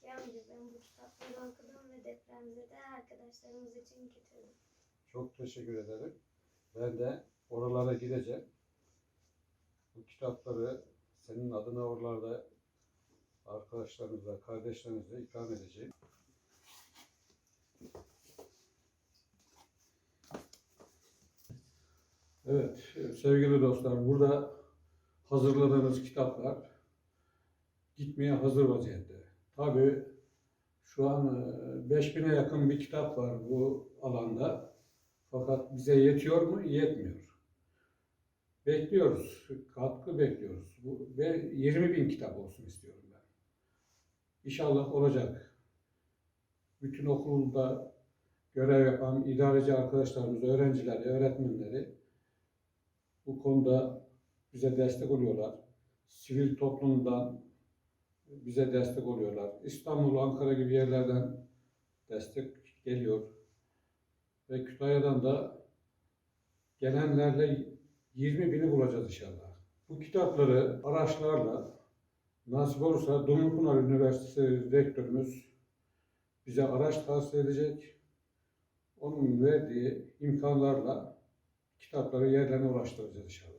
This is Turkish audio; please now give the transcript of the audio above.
Zeki amca ben bu kitapları okudum ve depremzede arkadaşlarımız için getirdim. Çok teşekkür ederim. Ben de oralara gideceğim. Bu kitapları senin adına oralarda arkadaşlarınızla, kardeşlerinizle ikram edeceğim. Evet, sevgili dostlar, burada hazırladığınız kitaplar gitmeye hazır vaziyette. Tabii şu an e, 5000'e yakın bir kitap var bu alanda. Fakat bize yetiyor mu? Yetmiyor. Bekliyoruz, katkı bekliyoruz. Bu, ve 20 bin kitap olsun istiyorum ben. İnşallah olacak. Bütün okulda görev yapan idareci arkadaşlarımız, öğrencileri, öğretmenleri bu konuda bize destek oluyorlar. Sivil toplumdan bize destek oluyorlar. İstanbul, Ankara gibi yerlerden destek geliyor. Ve Kütahya'dan da gelenlerle 20 bini bulacağız inşallah. Bu kitapları araçlarla nasip olursa Dumlupınar Üniversitesi rektörümüz bize araç tahsis edecek. Onun verdiği imkanlarla kitapları yerlerine ulaştıracağız inşallah.